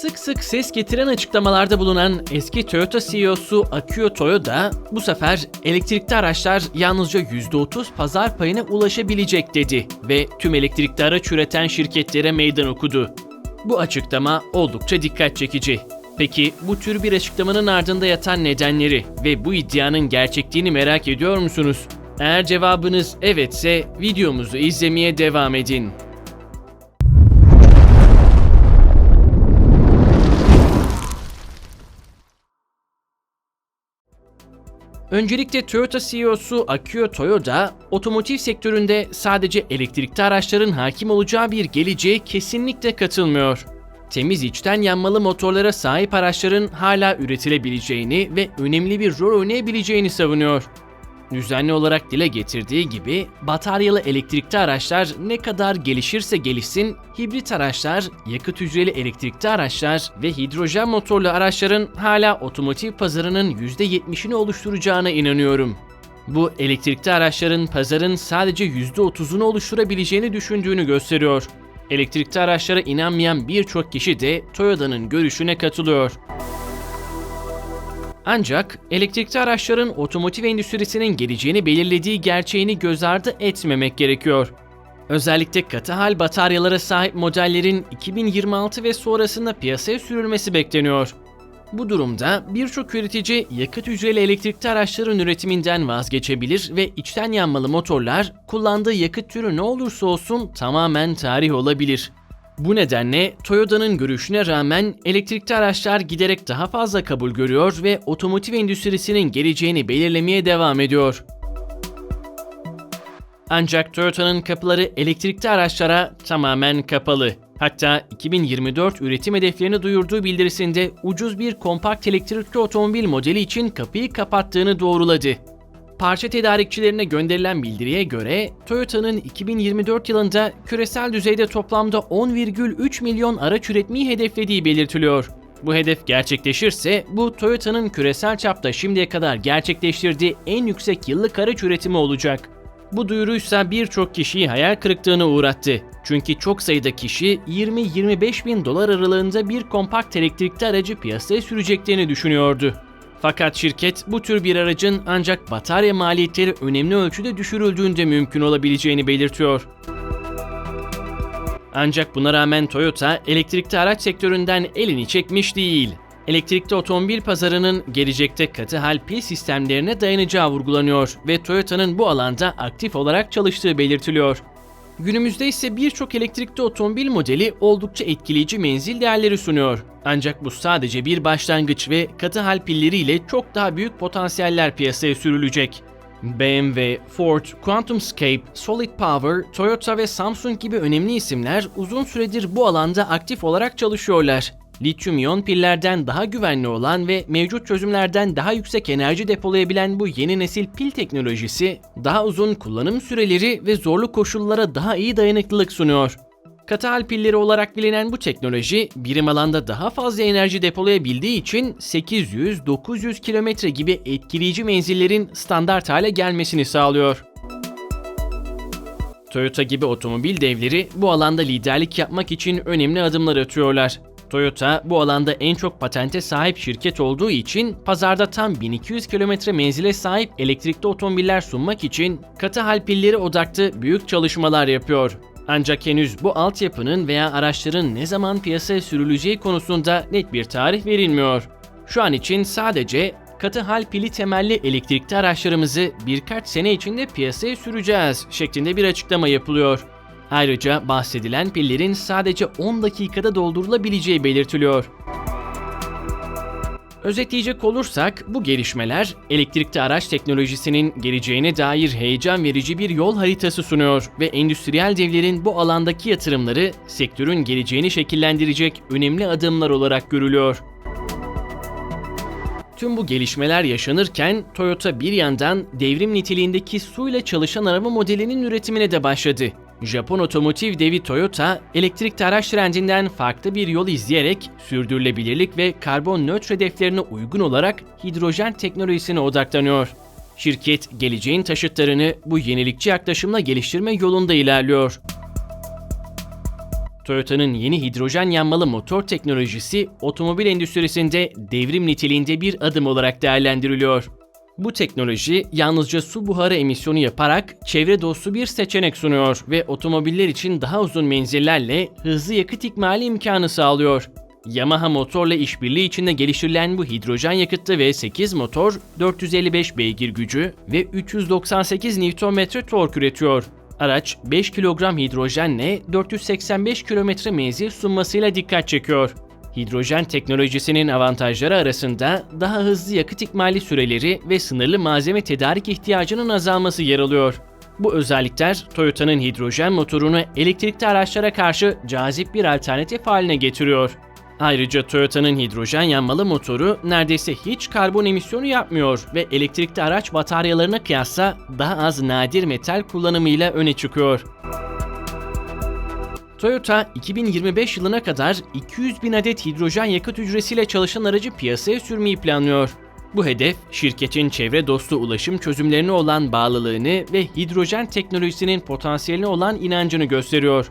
Sık sık ses getiren açıklamalarda bulunan eski Toyota CEO'su Akio Toyoda bu sefer elektrikli araçlar yalnızca %30 pazar payına ulaşabilecek dedi ve tüm elektrikli araç üreten şirketlere meydan okudu. Bu açıklama oldukça dikkat çekici. Peki bu tür bir açıklamanın ardında yatan nedenleri ve bu iddianın gerçekliğini merak ediyor musunuz? Eğer cevabınız evetse videomuzu izlemeye devam edin. Öncelikle Toyota CEO'su Akio Toyoda, otomotiv sektöründe sadece elektrikli araçların hakim olacağı bir geleceğe kesinlikle katılmıyor. Temiz içten yanmalı motorlara sahip araçların hala üretilebileceğini ve önemli bir rol oynayabileceğini savunuyor. Düzenli olarak dile getirdiği gibi bataryalı elektrikli araçlar ne kadar gelişirse gelişsin, hibrit araçlar, yakıt hücreli elektrikli araçlar ve hidrojen motorlu araçların hala otomotiv pazarının %70'ini oluşturacağına inanıyorum. Bu elektrikli araçların pazarın sadece %30'unu oluşturabileceğini düşündüğünü gösteriyor. Elektrikli araçlara inanmayan birçok kişi de Toyota'nın görüşüne katılıyor. Ancak elektrikli araçların otomotiv endüstrisinin geleceğini belirlediği gerçeğini göz ardı etmemek gerekiyor. Özellikle katı hal bataryalara sahip modellerin 2026 ve sonrasında piyasaya sürülmesi bekleniyor. Bu durumda birçok üretici yakıt hücreli elektrikli araçların üretiminden vazgeçebilir ve içten yanmalı motorlar kullandığı yakıt türü ne olursa olsun tamamen tarih olabilir. Bu nedenle Toyota'nın görüşüne rağmen elektrikli araçlar giderek daha fazla kabul görüyor ve otomotiv endüstrisinin geleceğini belirlemeye devam ediyor. Ancak Toyota'nın kapıları elektrikli araçlara tamamen kapalı. Hatta 2024 üretim hedeflerini duyurduğu bildirisinde ucuz bir kompakt elektrikli otomobil modeli için kapıyı kapattığını doğruladı. Parça tedarikçilerine gönderilen bildiriye göre Toyota'nın 2024 yılında küresel düzeyde toplamda 10,3 milyon araç üretmeyi hedeflediği belirtiliyor. Bu hedef gerçekleşirse bu Toyota'nın küresel çapta şimdiye kadar gerçekleştirdiği en yüksek yıllık araç üretimi olacak. Bu duyuruysa birçok kişiyi hayal kırıklığına uğrattı. Çünkü çok sayıda kişi 20-25 bin dolar aralığında bir kompakt elektrikli aracı piyasaya süreceklerini düşünüyordu. Fakat şirket bu tür bir aracın ancak batarya maliyetleri önemli ölçüde düşürüldüğünde mümkün olabileceğini belirtiyor. Ancak buna rağmen Toyota elektrikli araç sektöründen elini çekmiş değil. Elektrikli otomobil pazarının gelecekte katı hal pil sistemlerine dayanacağı vurgulanıyor ve Toyota'nın bu alanda aktif olarak çalıştığı belirtiliyor. Günümüzde ise birçok elektrikli otomobil modeli oldukça etkileyici menzil değerleri sunuyor. Ancak bu sadece bir başlangıç ve katı hal pilleriyle çok daha büyük potansiyeller piyasaya sürülecek. BMW, Ford, QuantumScape, Solid Power, Toyota ve Samsung gibi önemli isimler uzun süredir bu alanda aktif olarak çalışıyorlar. Lityum iyon pillerden daha güvenli olan ve mevcut çözümlerden daha yüksek enerji depolayabilen bu yeni nesil pil teknolojisi, daha uzun kullanım süreleri ve zorlu koşullara daha iyi dayanıklılık sunuyor. Katı hal pilleri olarak bilinen bu teknoloji, birim alanda daha fazla enerji depolayabildiği için 800-900 kilometre gibi etkileyici menzillerin standart hale gelmesini sağlıyor. Toyota gibi otomobil devleri bu alanda liderlik yapmak için önemli adımlar atıyorlar. Toyota bu alanda en çok patente sahip şirket olduğu için pazarda tam 1200 kilometre menzile sahip elektrikli otomobiller sunmak için katı hal pilleri odaklı büyük çalışmalar yapıyor. Ancak henüz bu altyapının veya araçların ne zaman piyasaya sürüleceği konusunda net bir tarih verilmiyor. Şu an için sadece katı hal pili temelli elektrikli araçlarımızı birkaç sene içinde piyasaya süreceğiz şeklinde bir açıklama yapılıyor. Ayrıca bahsedilen pillerin sadece 10 dakikada doldurulabileceği belirtiliyor. Özetleyecek olursak bu gelişmeler elektrikli araç teknolojisinin geleceğine dair heyecan verici bir yol haritası sunuyor ve endüstriyel devlerin bu alandaki yatırımları sektörün geleceğini şekillendirecek önemli adımlar olarak görülüyor. Tüm bu gelişmeler yaşanırken Toyota bir yandan devrim niteliğindeki suyla çalışan araba modelinin üretimine de başladı. Japon otomotiv devi Toyota, elektrikli araç trendinden farklı bir yol izleyerek sürdürülebilirlik ve karbon nötr hedeflerine uygun olarak hidrojen teknolojisine odaklanıyor. Şirket geleceğin taşıtlarını bu yenilikçi yaklaşımla geliştirme yolunda ilerliyor. Toyota'nın yeni hidrojen yanmalı motor teknolojisi otomobil endüstrisinde devrim niteliğinde bir adım olarak değerlendiriliyor. Bu teknoloji yalnızca su buharı emisyonu yaparak çevre dostu bir seçenek sunuyor ve otomobiller için daha uzun menzillerle hızlı yakıt ikmali imkanı sağlıyor. Yamaha motorla işbirliği içinde geliştirilen bu hidrojen yakıtlı V8 motor 455 beygir gücü ve 398 Nm tork üretiyor. Araç 5 kilogram hidrojenle 485 kilometre menzil sunmasıyla dikkat çekiyor. Hidrojen teknolojisinin avantajları arasında daha hızlı yakıt ikmali süreleri ve sınırlı malzeme tedarik ihtiyacının azalması yer alıyor. Bu özellikler Toyota'nın hidrojen motorunu elektrikli araçlara karşı cazip bir alternatif haline getiriyor. Ayrıca Toyota'nın hidrojen yanmalı motoru neredeyse hiç karbon emisyonu yapmıyor ve elektrikli araç bataryalarına kıyasla daha az nadir metal kullanımıyla öne çıkıyor. Toyota 2025 yılına kadar 200 bin adet hidrojen yakıt hücresiyle çalışan aracı piyasaya sürmeyi planlıyor. Bu hedef, şirketin çevre dostu ulaşım çözümlerine olan bağlılığını ve hidrojen teknolojisinin potansiyeline olan inancını gösteriyor.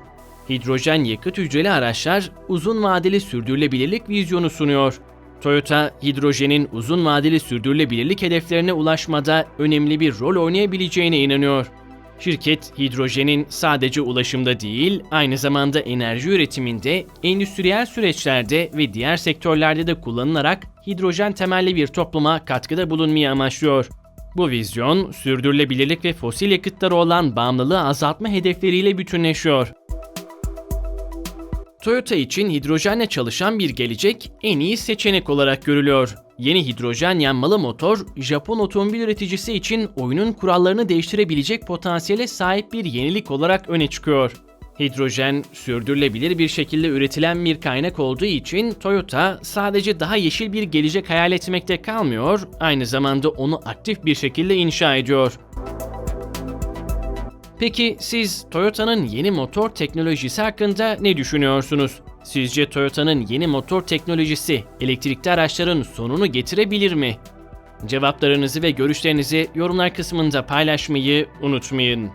Hidrojen yakıt hücreli araçlar uzun vadeli sürdürülebilirlik vizyonu sunuyor. Toyota, hidrojenin uzun vadeli sürdürülebilirlik hedeflerine ulaşmada önemli bir rol oynayabileceğine inanıyor. Şirket, hidrojenin sadece ulaşımda değil, aynı zamanda enerji üretiminde, endüstriyel süreçlerde ve diğer sektörlerde de kullanılarak hidrojen temelli bir topluma katkıda bulunmayı amaçlıyor. Bu vizyon, sürdürülebilirlik ve fosil yakıtlara olan bağımlılığı azaltma hedefleriyle bütünleşiyor. Toyota için hidrojenle çalışan bir gelecek en iyi seçenek olarak görülüyor. Yeni hidrojen yanmalı motor, Japon otomobil üreticisi için oyunun kurallarını değiştirebilecek potansiyele sahip bir yenilik olarak öne çıkıyor. Hidrojen, sürdürülebilir bir şekilde üretilen bir kaynak olduğu için Toyota sadece daha yeşil bir gelecek hayal etmekte kalmıyor, aynı zamanda onu aktif bir şekilde inşa ediyor. Peki siz Toyota'nın yeni motor teknolojisi hakkında ne düşünüyorsunuz? Sizce Toyota'nın yeni motor teknolojisi elektrikli araçların sonunu getirebilir mi? Cevaplarınızı ve görüşlerinizi yorumlar kısmında paylaşmayı unutmayın.